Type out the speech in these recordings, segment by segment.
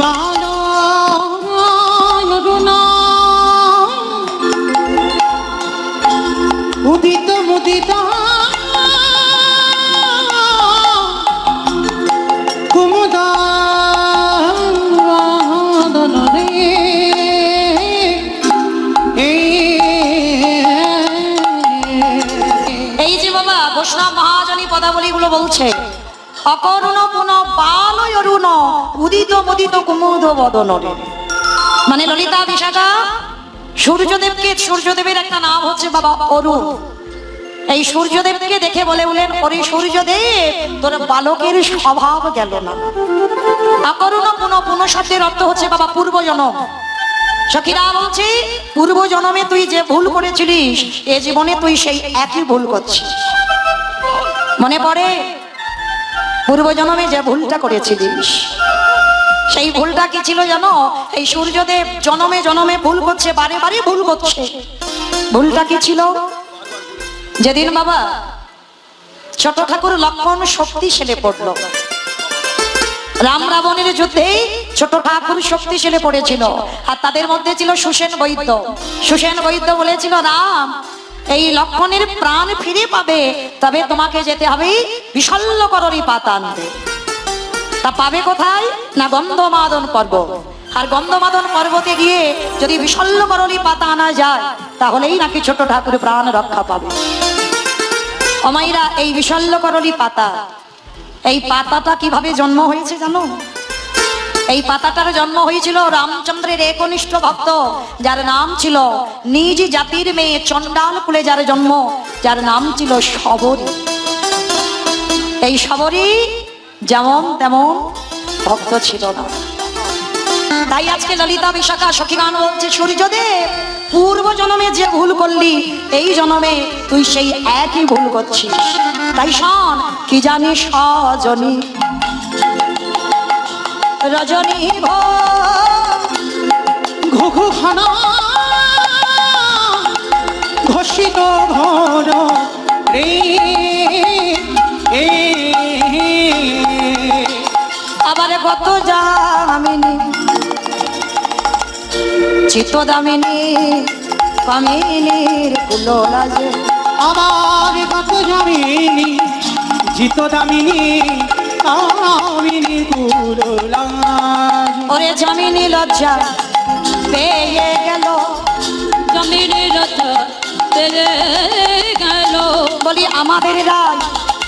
বালরুণ উদিত মুদিত। এই যে বাবা বৈষ্ণব মহাজনী পদাবলীগুলো বলছে অকরুণ অরুণ উদিত মুদিত কুমুদ বদন মানে ললিতা বিশাখা সূর্যদেবকে সূর্যদেবের একটা নাম হচ্ছে বাবা অরুণ এই সূর্যদেবকে দেখে বলে বলেন ওরে সূর্যদেব, তোর বালকের স্বভাব গেল না। অকরুণ পুন পুন শব্দের অর্থ হচ্ছে বাবা পূর্বজনম সখীরা পূর্ব জন্মে তুই যে ভুল করেছিলিস, এ জীবনে তুই সেই একই ভুল করছিস। মনে পড়ে পূর্ব জন্মে যে ভুলটা করেছিলিস, সেই ভুলটা কি ছিল জানো? এই সূর্যদেব জনমে জনমে ভুল করছে, বারে বারে ভুল করছে। ভুলটা কি ছিল? যেদিন বাবা ছোট ঠাকুর লক্ষণ শক্তিশালী পড়ল। রাম রাবণের যুদ্ধে ছোট ঠাকুর শক্তিশালী পড়েছিল। আর তাদের মধ্যে ছিল সুসেন বৈদ্য। সুসেন বৈদ্য বলেছিল, রাম এই লক্ষণের প্রাণ ফিরে পাবে, তবে তোমাকে যেতে হবে বিশল্যকরণী পাতা আনতে। তা পাবে কোথায়? না গন্ধমাদন পর্বত আর গন্ধমাদন পর্বতে গিয়ে যদি বিশল্যকরণী পাতা আনা যায়, তাহলেই নাকি ছোট ঠাকুর প্রাণ রক্ষা পাবে। অমাইরা, এই বিশল্যকরণী পাতা, এই পাতাটা কীভাবে জন্ম হয়েছে জানো? এই পাতাটার জন্ম হয়েছিল রামচন্দ্রের একনিষ্ঠ ভক্ত, যার নাম ছিল নিজ জাতির মেয়ে চণ্ডাল কুলে যার জন্ম, যার নাম ছিল সবরী এই সবরী যেমন তেমন ভক্ত ছিল না। তাই আজকে ললিতা বিশাখা সখীগান বলছে, সূর্যদেব, পূর্ব জন্মে যে ভুল করলি, এই জন্মে তুই সেই একই ভুল করছিস। তাই শোন, কি জানি সজনী রজনী ঘুঘু ঘন ঘোষিত ঘর রে। আবার কত জামিনী চিত্ত দামিনী কামিনীর কুলো লাজে আমার কত জামিনী জিত দামিনী কামিনী কুরলা ওরে জামিনী লজ্জা পেয়ে গেল। জমির রথ তেরে গেল। বলি আমাদের রাজ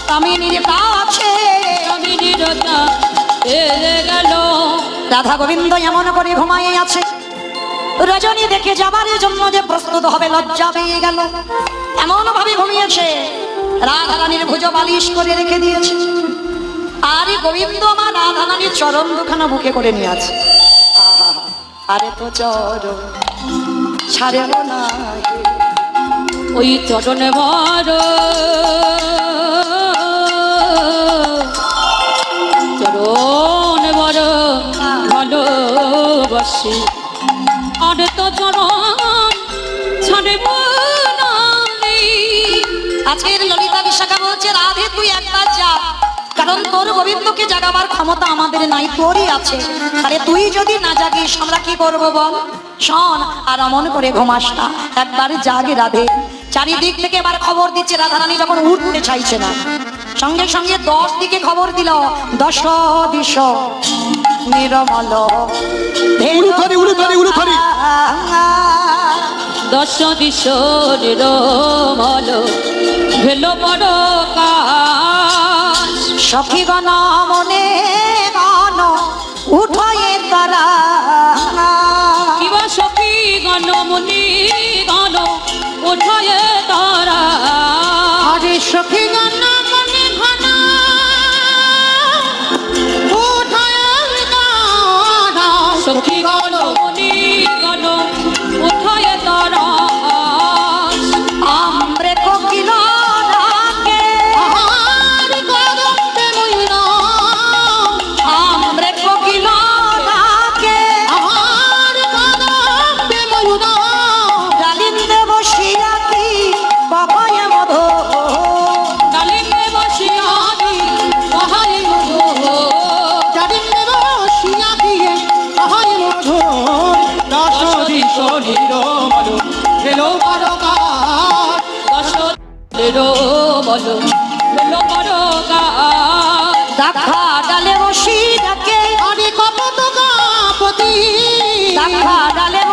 কামিনীর কাছে। জমির রথ তেরে গেল। রাধা গোবিন্দ এমন করে ঘুমাইয়ে আছে। রজনী দেখে যাবার জন্য যে প্রস্তুত হবে লজ্জা পেয়ে গেল। এমন ভাবে ঘুমিয়েছে। রাধা রানীর ভুজ বালিশ করে রেখে দিয়েছে। আর গোবিন্দ আমার রাধা রানীর চরম দুখানা বুকে করে নিয়ে আছে। আরে তো চরম ছাড়ে না ওই চরণে ভর চরণ বড় ভালোবাসি। আর তো চরণ ছাড়ব না আজকের ললিতা বিশাখা বলছে রাধে তুই যা কারণ তোর গোবিন্দকে জাগাবার ক্ষমতা আমাদের নাই তোরই আছে। আরে তুই যদি না জাগিস আমরা কি করব বল? শোন আর অমন করে ঘুমাস না। একবার জাগে রাধে। চারিদিক থেকে এবার খবর দিচ্ছে রাধারানী যখন উঠতে চাইছে না। সঙ্গে সঙ্গে দশ দিকে খবর দিল দশ দিশ নিরমল। দশ দিশোর মল ভেলো বড় কাশ সখীগণ মনে গণ উঠয়ে বলো দেখা ডালে বসি ডাকে। আমি কপত কাপতি দেখা ডালে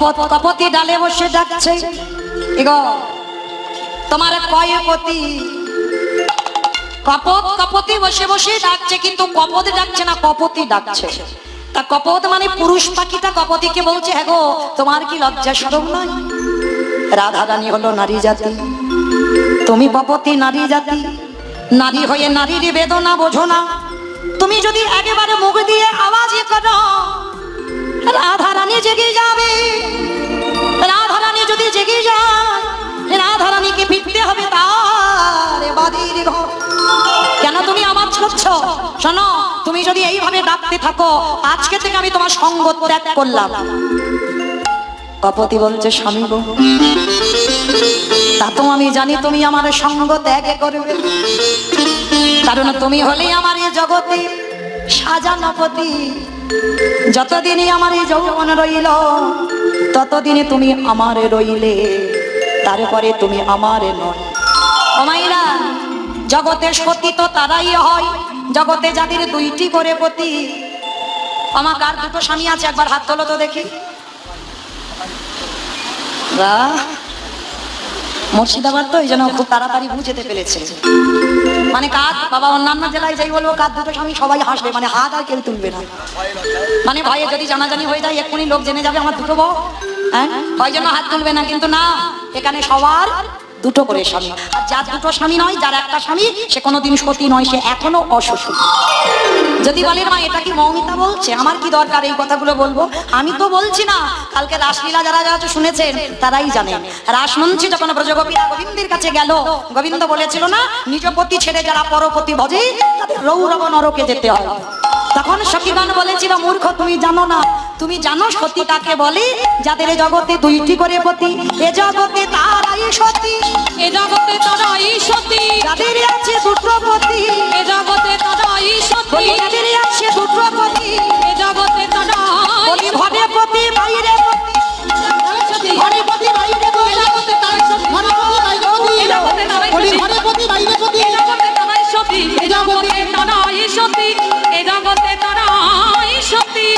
কপত কপতি ডালে বসে ডাকছে। এগো, তোমার কয়পতি কপত কপতি বসে বসে ডাকছে, কিন্তু কপত ডাকছে না, কপতি ডাকছে। তা কপত মানে পুরুষ পাখিটা কপতিকে বলছে হ্যাঁ গো, তোমার কি লজ্জা সরম নয় রাধা রানী হলো নারী জাতি। তুমি কপতি নারী জাতি। নারী হয়ে নারীর বেদনা বোঝো না। তুমি যদি একেবারে মুখ দিয়ে আওয়াজ করো রাধা রানী জেগে যাবে। রাধা রানী যদি জেগে যায় রাধা রানীকে ফিরতে হবে তার কেন তুমি আওয়াজ করছ শোনো, তুমি যদি এইভাবে ডাকতে থাকো, আজকে থেকে আমি তোমার সঙ্গ ত্যাগ করলাম। কপতি বলছে, স্বামী গো, তা তো আমি জানি তুমি আমার সঙ্গ ত্যাগ করবে। কারণ তুমি হলেই আমার এই জগতে সাজানো পতি যতদিনই আমার এই যৌবন রইল ততদিনে তুমি আমারে রইলে। তারপরে তুমি আমারে নয়। অমাইরা জগতে সতী তো তারাই হয়, জগতে যাদের দুইটি করে পতি। আমার কার দুটো স্বামী আছে, একবার হাত তোলো তো দেখি। মুর্শিদাবাদ তো এই জন্য খুব তাড়াতাড়ি বুঝেতে পেরেছে। মানে কাজ বাবা, অন্যান্য জেলায় যাই বলব কাজ দুটো স্বামী সবাই হাসবে মানে হাত আর কেউ তুলবে না। মানে ভয়ে যদি জানাজানি হয়ে যায়, এক্ষুনি লোক জেনে যাবে আমার দুটো বউ হ্যাঁ? ওই জন্য হাত তুলবে না, কিন্তু না, এখানে সবার দুটো করে স্বামী। আর যার দুটো স্বামী নয় যার একটা স্বামী সে কোনোদিন সতী নয় সে এখনও অসুখী যদি বলেন মা এটা কি মৌমিতা বলছে? আমার কি দরকার এই কথাগুলো বলব? আমি তো বলছি না কালকে রাসলীলা যারা যারা শুনেছেন তারাই জানেন রাসমঞ্চী যখন ব্রজগোপীরা গোবিন্দের কাছে গেল গোবিন্দ বলেছিল না নিজ পতি ছেড়ে যারা পরপতি ভজে তাদের রৌরব নরকে যেতে হয়। তখন সখীগণ বলেছিল মূর্খ তুমি জানো না। তুমি জানো সতী কাকে বলে? যাদের জগতে দুইটি করে পতি এ জগতে তারাই সতী। এ জগতে তারাই সতী যাদের আছে দুটো পতি এ জগতে তারাই সতী যাদের আছে দুটো পতি এ জগতে তারাই ঘরে পতি বাইরে পতি ঘরে পতি বাইরে পতি জগতে তারাই সতী ঘরে পতি বাইরে পতি জগতে তারাই সতী ঘরে পতি বাইরে পতি জগতে তারাই সতী এ জগতে তারাই সতী এ জগতে তারাই সতী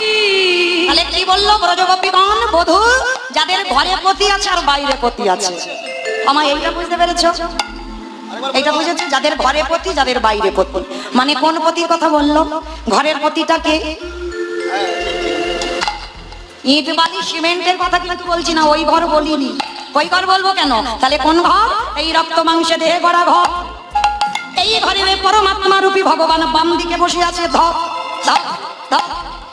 তাহলে কি বলল ব্রজগোপীগণ? বধূ যাদের ঘরে পতি আছে আর বাইরে পতি আছে। আমার এইটা বুঝতে পেরেছ? এইটা বুঝেছ? যাদের ঘরে পতি যাদের বাইরে পতি মানে কোন পতির কথা বলল? ঘরের পতিটাকে ইট, বালি, সিমেন্টের কথা কিন্তু বলছি না, ওই ঘর বলিনি। ওই ঘর বলব কেন? তাহলে কোন ঘর? এই রক্ত মাংসে দেহে গড়া ঘর। এই ঘরে পরমাত্মা রূপী ভগবান বাম দিকে বসে আছে ধপ ধপ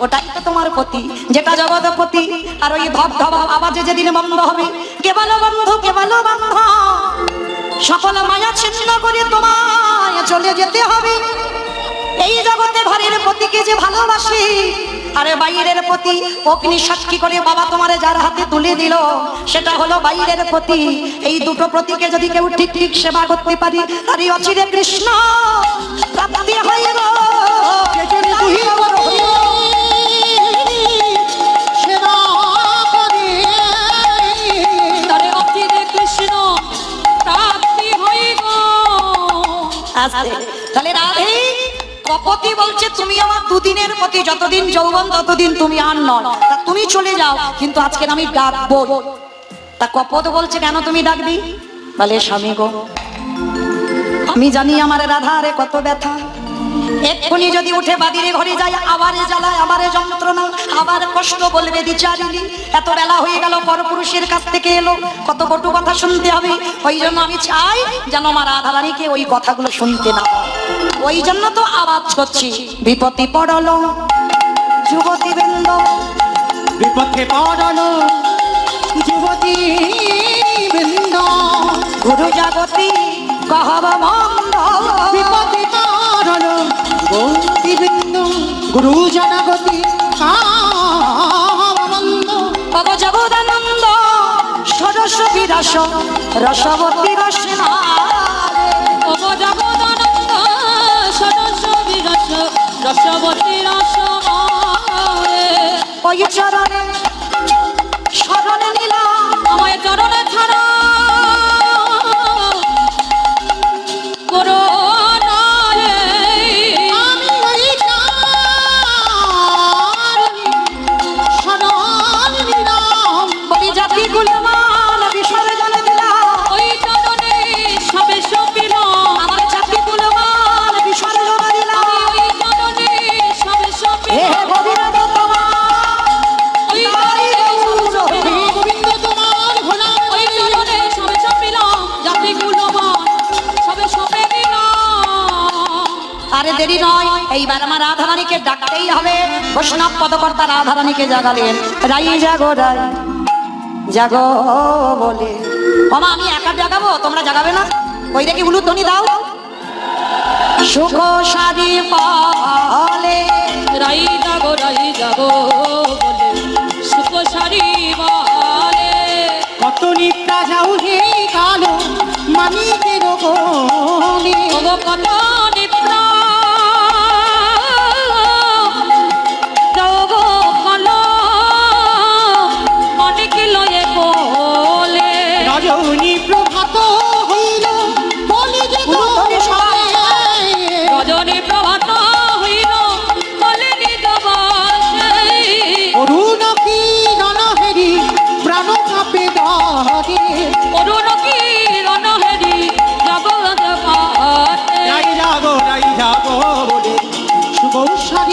ওটাই তো তোমার পতি যেটা জগৎপতি আর ওই ধপ ধপ আওয়াজে যেদিন বন্ধ হবে কেবল বন্ধু কেবল বন্ধ? সকল মায়া ছিন্ন করে তোমায় চলে যেতে হবে। এই জগতে ঘরের পতিকে যে ভালোবাসি, আরে বাইরের প্রতি অগ্নি সাক্ষী করে বাবা তোমারে যার হাতে তুলে দিল, সেটা হলো বাইরের প্রতি। এই দুটো প্রতীকে যদি কেউ ঠিক ঠিক সেবা করতে পারি, তারই অচিরে কৃষ্ণ প্রাপ্তি হয় গো। আস্তে। তাহলে রাধে, কপতি বলছে, তুমি আমার দুদিনের প্রতি যতদিন যৌবন, ততদিন তুমি আর নয়। তা তুমি চলে যাও, কিন্তু আজকে আমি ডাকবো। তা কপত বলছে, কেন তুমি ডাকবি? বলে, স্বামী গো, আমি জানি আমার রাধারে কত ব্যথা। এক্ষুনি যদি উঠে বাদিরে ঘরে যাই আবারে জ্বালায় আবারে যন্ত্রণা আবার কষ্ট বলবে বিচারিনি এত বেলা হয়ে গেল পরপুরুষের কাছ থেকে এলো। কত কটু কথা শুনতে হবে। ওই জন্য আমি চাই যেন আমার রাধারানীকে ওই কথাগুলো শুনতে না ওই জন্য তো আওয়াজ করছি বিপত্তি পড়ল যুবতী বৃন্দ। বিপথে পড়ালো যুবতী বৃন্দ। গুরু জাগতি কহব মন্দ। পড়ালো যুবতী বৃন্দ গুরু জনগতি ভগ জগদানন্দ সরস্বতী রস রসবতী রসনা অব জগদানন্দ সরস্বতী রস রসবতী রস ডাকতেই হবে। বৈষ্ণব পদকর্তা রাধারানীকে জাগালেন। রাই জাগো রাই জাগো বলে। মামা আমি একা জাগাবো? তোমরা জাগাবে না? ওই দেখি উলু ধ্বনি দাও। সুখ সারি পালে। রাই জাগো রাই জাগো বলে। সুখ সারি বলে কত নিত্যা যাও হে কালো মানিকের গোলে কত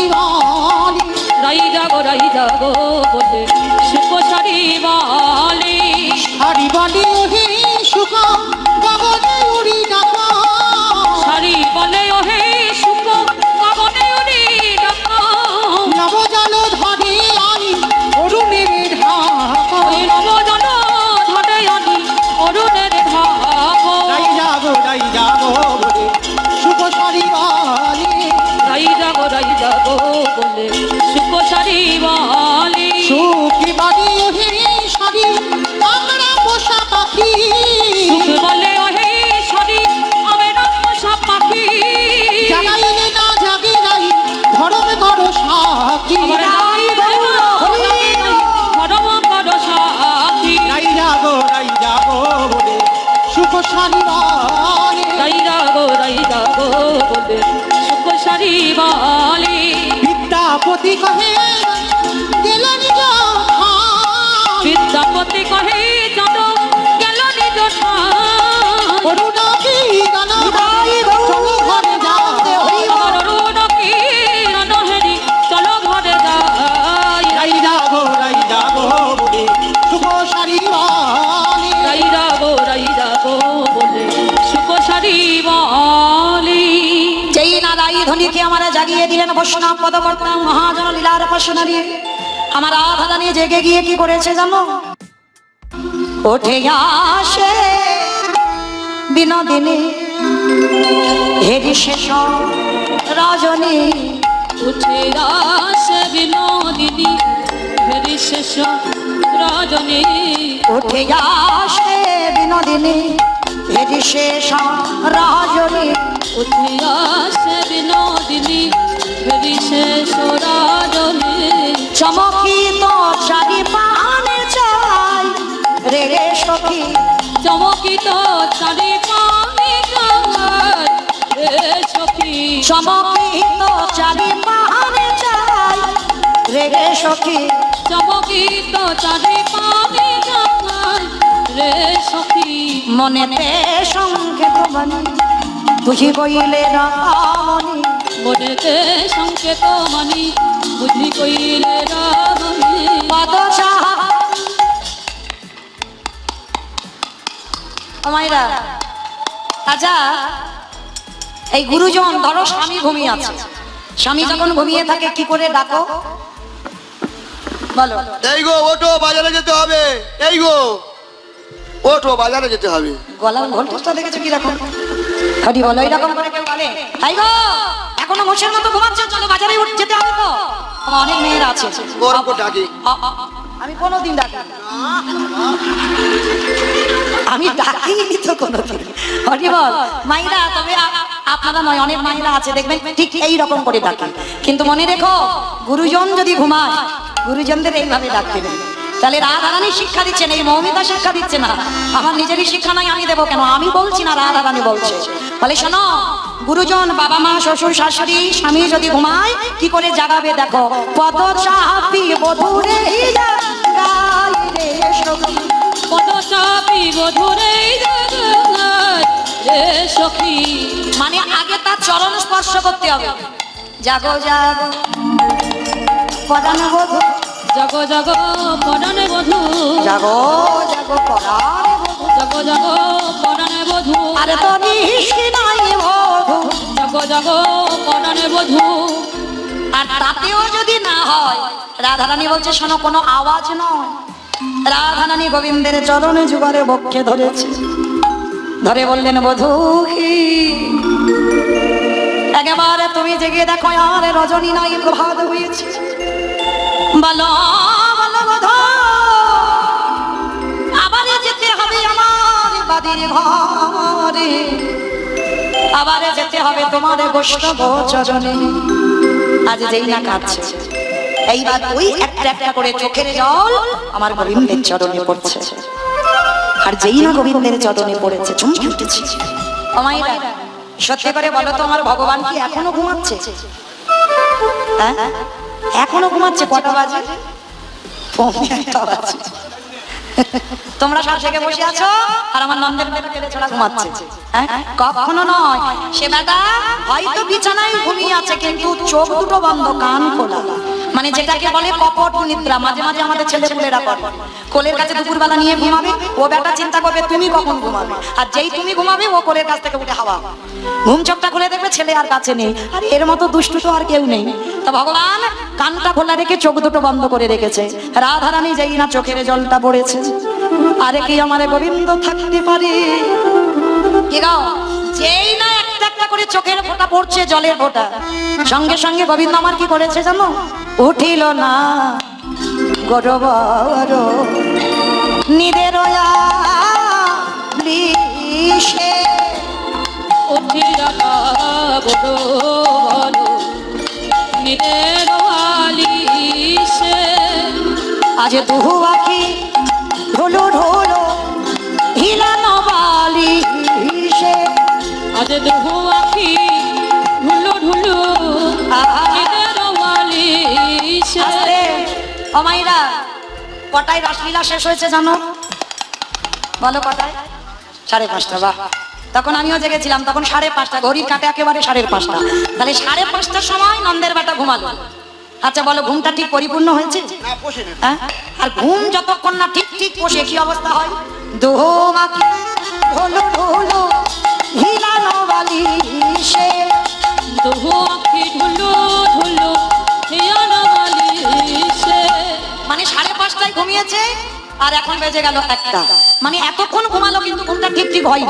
সুবংশালী বলে, রাই জাগো রাই জাগো বলে সুখ সারি বলে। হারি বলে হে সুখ গগনে সুখ সারি বলে বিদ্যাপতি কহে। বিদ্যাপতি কহে আমার জাগিয়ে দিলেন বৈষ্ণব পদকর্তা মহাজন লীলার পাশনারী আমার আধারা নিয়ে জেগে গিয়ে কি করেছে জানো? ওঠে আসে বিনোদিনী হেরি শেষ রজনী। উঠে আসে বিনোদিনী ভেরি শেষ রজনী। উঠে আসে বিনোদিনী হেরি শেষ রজনী। চমকিত চারি পানে চাই রে রে সখী। চমকিত চারি পানে গায় রে সখী। চমকিত চারি পানে চাই রে রে সখী। চমকিত চারি পানে গায় রে সখী। মনেতে সংকেত বাণী। বুঝি কইলে রামনি মনেতে সংকেত মানি বুদ্ধি কইলে রামনি পদ চাহা মাইরা আচ্ছা এই গুরুজন ধরো স্বামী ঘুমিয়ে আছে। স্বামী যখন ঘুমিয়ে থাকে কি করে ডাকো? বলো। এই গো ওঠো বাজারে যেতে হবে। এই গো ওঠো বাজারে যেতে হবে। গলার ঘন্টটা দেখেছ কি রকম হরি বলো এরকম করে কেউ বলে? তাই গো? এখনও মোষের মতো ঘুমাচ্ছে চলো বাজারে উঠ যেতে হবে তো। আমার অনেক মেয়েরা আছে। আমি কোনোদিন ডাকি আমি ডাকিনি তো কোনোদিন। হরি বল মাইরা তবে আপনারা নয় অনেক মাইরা আছে দেখবেন ঠিক এই রকম করে ডাকে। কিন্তু মনে রেখো গুরুজন যদি ঘুমায় গুরুজনদের এইভাবে ডাকতে তাহলে রাধারানী শিক্ষা দিচ্ছেন এই মৌমিতা শিক্ষা দিচ্ছে না। আমার নিজেরই শিক্ষা নাই আমি দেবো কেন? আমি বলছি না রাধারানী বলছে। বলে শোনো গুরুজন বাবা মা শ্বশুর শাশুড়ি স্বামী যদি ঘুমায় কি করে জাগাবে দেখো? পদ চাপি বধুরে পদ চাপি বধুরে সখী। মানে আগে তার চরণ স্পর্শ করতে হবে। জাগো জাগো। বধূ। জগ জগ পরাণে বধু। জাগো জাগো পরাণ বধূ। জগ জগ পরাণে বধু। আরে তো নিশি নাই বধূ। জগ জগ পরাণে বধু। আর তাতেও যদি না হয় রাধারানী বলছে শোনো কোনো আওয়াজ নয়। রাধারানী গোবিন্দের চরণে যুগরে বক্ষে ধরেছে। ধরে বললেন বধূ। একেবারে তুমি জেগে দেখো আর রজনী নাই, প্রভাত হয়েছে। বলো আবার যেতে হবে আমার বাদির ঘরে। আবার যেতে হবে তোমার চরণে আজ যেই না কাঁদছে। এইবার ওই একটা একটা করে চোখের জল আমার গোবিন্দের চরণে পড়ছে। আর যেই না গোবিন্দের চরণে পড়েছে চমকে উঠেছে অমাইরা সত্যি করে বলো তো, আমার ভগবান কি এখনও ঘুমাচ্ছে? হ্যাঁ? এখনও ঘুমাচ্ছে? কটা বাজে? পৌনে বাজে। তোমরা সব থেকে বসে আছো? আর আমার নন্দের ঘুমাচ্ছে। হ্যাঁ? কখনো নয়। সে বেটা হয়তো বিছানায় ঘুমিয়ে আছে, কিন্তু চোখ দুটো বন্ধ, কান খোলা। মানে যেটাকে বলে কপট নিদ্রা, মাঝে মাঝে আমাদের ছেলে পুলেরা করে। কোলের কাছে দুপুরবেলা নিয়ে ঘুমাবে, ও বেটা চিন্তা করবে তুমি কখন ঘুমাবে। আর যেই তুমি ঘুমাবে, ও কোলের কাছ থেকে উঠে হাওয়া। ঘুম চোখটা খুলে দেখবে ছেলে আর কাছে নেই। আর এর মতো দুষ্টু তো আর কেউ নেই। তো ভগবান কানটা খোলা রেখে চোখ দুটো বন্ধ করে রেখেছে। রাধারানী যেই না চোখের জলটা পড়েছে। আরে কি আমার গোবিন্দ থাকতে পারে? কি যেই না একটা একটা করে চোখের ফোঁটা পড়ছে জলের ফোঁটা। সঙ্গে সঙ্গে গোবিন্দ আমার কি করেছে জানো? উঠিল না গরবর। নিদের উঠিরা বড় বলো নিদের আজ দুহু আখি ঢোলো ঢোলো হিলানো আজ দুহু আখি ঢুলু ঢুলু অমাইরা কটায় রাসলীলা শেষ হয়েছে জানো? বলো কটায়? সাড়ে পাঁচটা বাহ। তখন আমিও জেগেছিলাম তখন সাড়ে পাঁচটা ঘড়ির কাটে একেবারে সাড়ে পাঁচটা। তাহলে সাড়ে পাঁচটার সময় নন্দের বাটা ঘুমালো। আচ্ছা বলো ঘুমটা ঠিক পরিপূর্ণ হয়েছে? না পোষে না। হ্যাঁ? আর ঘুম যতক্ষণ না ঠিক ঠিক বসে কি অবস্থা হয়? হিলানো ঢুলু মানে সাড়ে পাঁচটায় ঘুমিয়েছে আর এখন বেজে গেল একটা। মানে এতক্ষণ ঘুমালো কিন্তু ঘুমটা ঠিক ঠিক জয়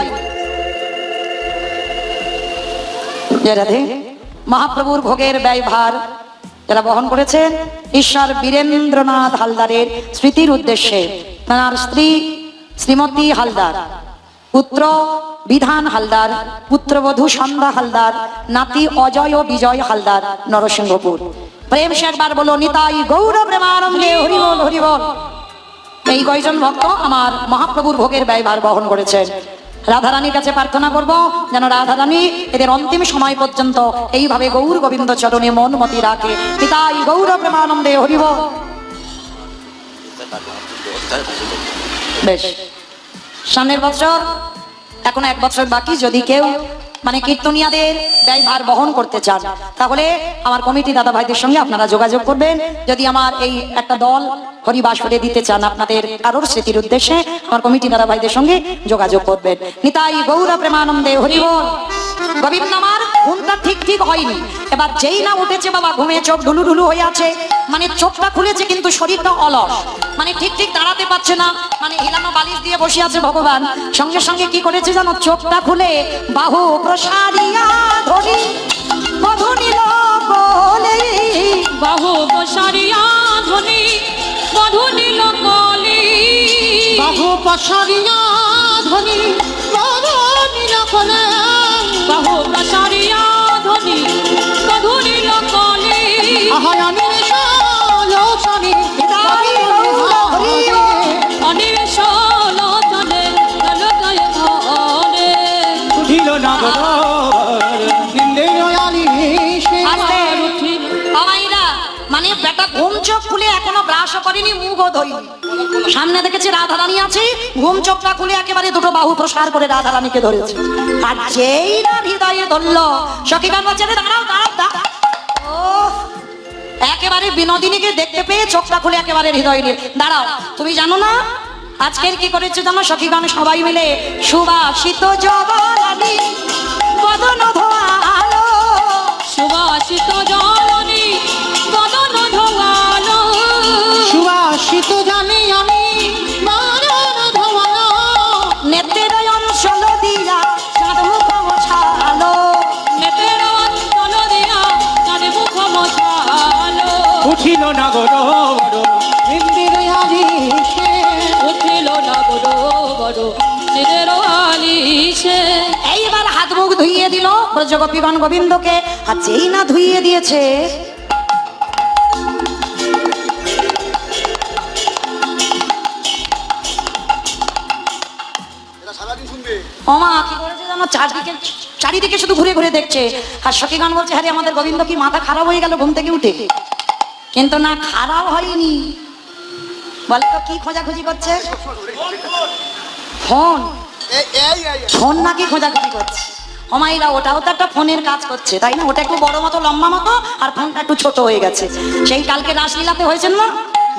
মহাপ্রভুর ভোগের ব্যয়ভার যারা বহন করেছেন ঈশ্বর বীরেন্দ্রনাথ হালদারের স্মৃতির উদ্দেশ্যে, তার স্ত্রী শ্রীমতী হালদার, পুত্র বিধান হালদার, পুত্রবধূ সন্ধ্যা হালদার, নাতি অজয় বিজয় হালদার, নরসিংহপুর। প্রেম একবার বলো, নিতাই গৌর প্রেমানন্দে হরিবল হরিবল এই কয়জন ভক্ত আমার মহাপ্রভুর ভোগের ব্যয়ভার বহন করেছেন? রাধারানীর কাছে প্রার্থনা করব, যেন রাধারানী এদের অন্তিম সময় পর্যন্ত এইভাবে গৌর গোবিন্দ চরণে মন মতি রাখে। পিতাই গৌর প্রেমানন্দে হরিব। বেশ। সামনের বছর, এখন এক বছর বাকি, যদি কেউ মানে কীর্তনিয়াদের ব্যয়ভার বহন করতে চান। তাহলে আমার কমিটি দাদা ভাইদের সঙ্গে আপনারা যোগাযোগ করবেন। যদি আমার এই একটা দল হরিবাস করে দিতে চান আপনাদের কারোর স্মৃতির উদ্দেশ্যে, আমার কমিটি দাদা ভাইদের সঙ্গে যোগাযোগ করবেন। নিতাই গৌর প্রেমানন্দে হরিবল। আমার ঘুমটা ঠিক ঠিক হয়নি। এবার যেই না উঠেছে বাবা, ঘুমে চোখ ঢুলু ঢুলু হয়ে আছে। মানে চোখটা খুলেছে কিন্তু শরীরটা অলস। মানে ঠিক ঠিক দাঁড়াতে পারছে না। মানে হিলানো বালিশ দিয়ে বসে আছে ভগবান। সঙ্গে সঙ্গে কি করেছে জানো? চোখটা খুলে বাহু প্রসারিয়া ধরি মধু নিল বলে। বাহু বসারিয়া ধ্বনি মধু নীল কলি বাহু পছরিয়া ধনি মধু নীল কলে বাহু প্রসারিয়া ধ্বনি মধু নীল কলি আহায়ানি ব্রাশ করেনি মুখও ধইনি সামনে দেখেছি রাধারানী আছে ঘুম চোখটা খুলে একেবারে দুটো বাহু প্রসার করে রাধারানীকে ধরেছে। আর যেই না হৃদয়ে ধরল সখীগান বলছে "রে, দাঁড়াও দাঁড়াও দাঁড়াও। একেবারে বিনোদিনীকে দেখতে পেয়ে চোখটা খুলে একেবারে হৃদয় নিয়ে দাঁড়াও তুমি জানো না? আজকের কি করেছে জানো? সখীগণ সবাই মিলে সুবাসিত জবানি বদন ধোয়া আলো। সুবাসিত ধোয়ালো সুবাসিত জানি আমি। মারণ ধোয়ানো নেতের অঞ্চল দিয়া সাধু ছালো নেতের অঞ্চল দিয়া তার মুখ উঠিল না গরব ইন্দির আলিশে। উঠিল না বড় আলিশে। এইবার হাত মুখ ধুইয়ে দিল ব্রজগোপীগণ গোবিন্দকে। আর যেই না ধুইয়ে দিয়েছে ওমা কি করেছে জানো? চারদিকে চারিদিকে শুধু ঘুরে ঘুরে দেখছে। আর সখীগণ বলছে হ্যাঁ আমাদের গোবিন্দ কি মাথা খারাপ হয়ে গেল ঘুম থেকে উঠে? কিন্তু না খারাপ হয়নি। বলে তো কি খোঁজাখুঁজি করছে? ফোন। ফোন নাকি খোঁজাখুঁজি করছে? অমাইরা ওটাও তো একটা ফোনের কাজ করছে তাই না? ওটা একটু বড় মতো লম্বা মতো আর ফোনটা একটু ছোট হয়ে গেছে। সেই কালকে রাসলীলাতে হয়েছেন না?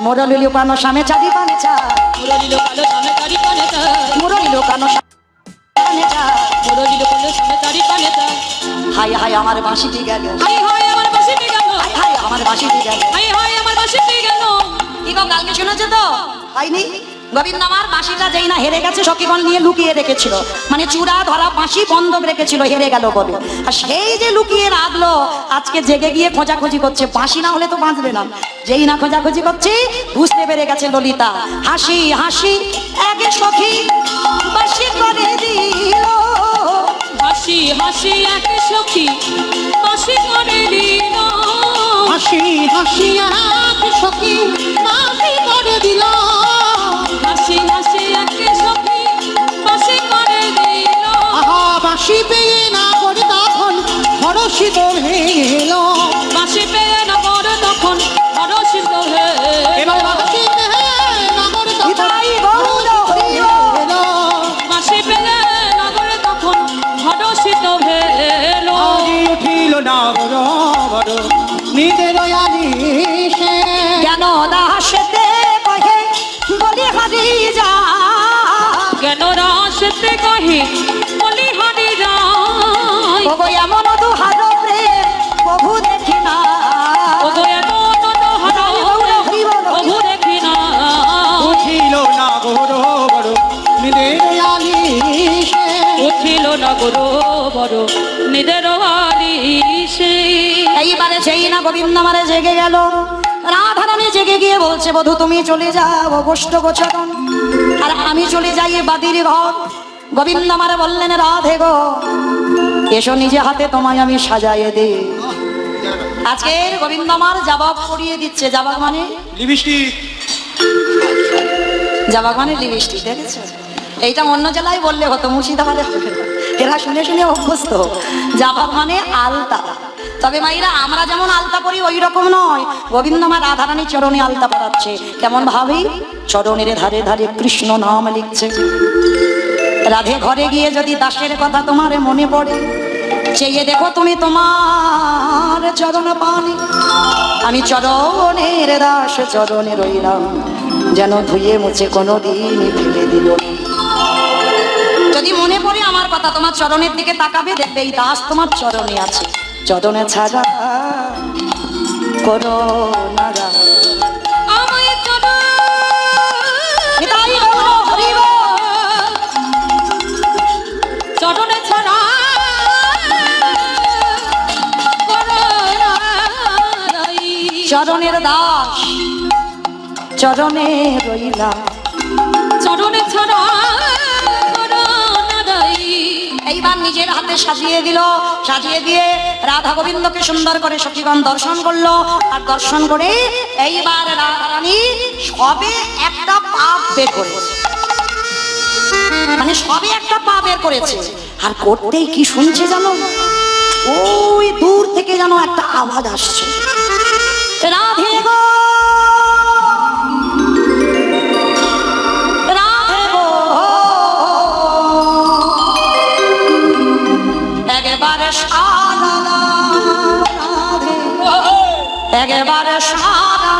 মোরলি লুকানো সামে চাঁদি পানে চা মুরলি লোকালো সামনে তারি পানে তা মুরলি লুকানো চা মুরলি লোকালো সামনে তারি পানে হাই হাই আমার বাঁশিটি গেল হাই হাই আমার বাঁশিটি গেল হাই হাই আমার বাঁশিটি গেল হাই হাই আমার বাঁশিটি গেল কি গো কালকে শুনেছে তো? হয়নি? গোবিন্দ আমার বাঁশিটা যেই না হেরে গেছে সখীগণ নিয়ে লুকিয়ে রেখেছিল। মানে চূড়া ধরা বাঁশি বন্ধক রেখেছিল হেরে গেল বলে আর সেই যে লুকিয়ে রাখল আজকে জেগে গিয়ে খোঁজাখুঁজি করছে। বাঁশি না হলে তো বাঁচবে না। যেই না খোঁজাখুঁজি করছে বুঝতে পেরে গেছে ললিতা। হাসি হাসি একে সখী বাঁশি করে দিল। হাসি হাসি এক সখী হাসি করে দিল। হাসি হাসি এক সখী মাসি করে দিল। হরষিত হইল বাসি পেয়ে না বড় তখন হরষিত হয়ে এবার বাসি পেয়ে না করে তখন নিতাই গৌর হরিব। হইল বাসি পেয়ে না বড় তখন হরষিত হলো উঠিল না গরব নিজের আলিশে কেন দাসতে কহে বলি হারি যা। কেন রাসতে কহি বড় নিদের সে। এইবারে সেই না গোবিন্দ জেগে গেল। রাধারানী জেগে গিয়ে বলছে বধু তুমি চলে যাও গোচরণ। আর আমি চলে যাই বাদির ঘর। গোবিন্দ আমারে বললেন রাধে গো এসো নিজে হাতে তোমায় আমি সাজাইয়ে দে আজকের গোবিন্দ আমার জবাব করিয়ে দিচ্ছে জবাব মানে? লিপস্টিক। জবাব মানে লিপস্টিক দেখেছ? এইটা অন্য জেলায় বললে হতো মুর্শিদাবাদে হবে না। এরা শুনে শুনে অভ্যস্ত। জবাব মানে আলতা। তবে মাইরা, আমরা যেমন আলতা পরি ওই রকম নয়। গোবিন্দ আমার রাধারানী চরণে আলতা পড়াচ্ছে কেমন ভাবি? চরণের ধারে ধারে কৃষ্ণ নাম লিখছে। রাধে ঘরে গিয়ে যদি দাসের কথা তোমার মনে পড়ে, চেয়ে দেখো তুমি তোমার চরণ পানি। আমি চরণের দাস, চরণে রইলাম। যেন ধুয়ে মুছে কোনো দিন ফেলে দিল না। কথা তোমার চরণের দিকে তাকাবে দেখবে এই দাস তোমার চরণে আছে। চরণে ছাড়া করো চরণের দাস চরণে রইলাম চরণে ছাড়া এইবার নিজের হাতে সাজিয়ে দিল, সাজিয়ে দিয়ে রাধা গোবিন্দকে সুন্দর করে সখীগণ দর্শন করল। আর দর্শন করে এইবার রাধা রানী সবে একটা পাপ বের করেছে। মানে সবে একটা পা বের করেছে। আর করতেই কি শুনছে জানো? ওই দূর থেকে যেন একটা আওয়াজ আসছে। রাধে গো একেবারে সারা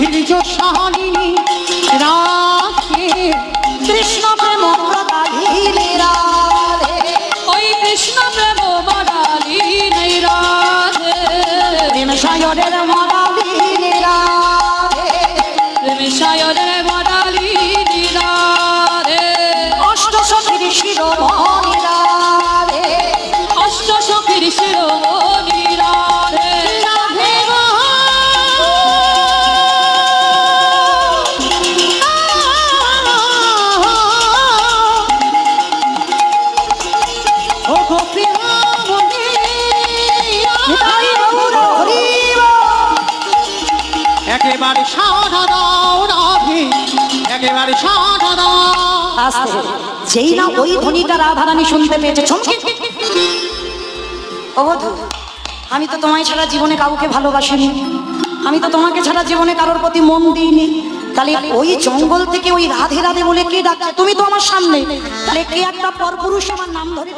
গম্ভীর্য শালিনী রাধে কৃষ্ণ প্রেম প্রদাহিনী রাধে। ওই কৃষ্ণ প্রেম বড়ালি রাধে। প্রেম সায়রের মরালিনী রাধে। প্রেমে সায়রে বড়ালি রাধে। অষ্ট সখীর শিরোমণি আস্তে যেই না ওই ধ্বনিটা রাধারানী শুনতে পেয়েছে। চমকে। আমি তো তোমায় ছাড়া জীবনে কাউকে ভালোবাসিনি। আমি তো তোমাকে ছাড়া জীবনে কারোর প্রতি মন দিইনি। তাহলে ওই জঙ্গল থেকে ওই রাধে রাধে বলে কে ডাকছে? তুমি তো আমার সামনে। তাহলে কে একটা পরপুরুষ আমার নাম ধরে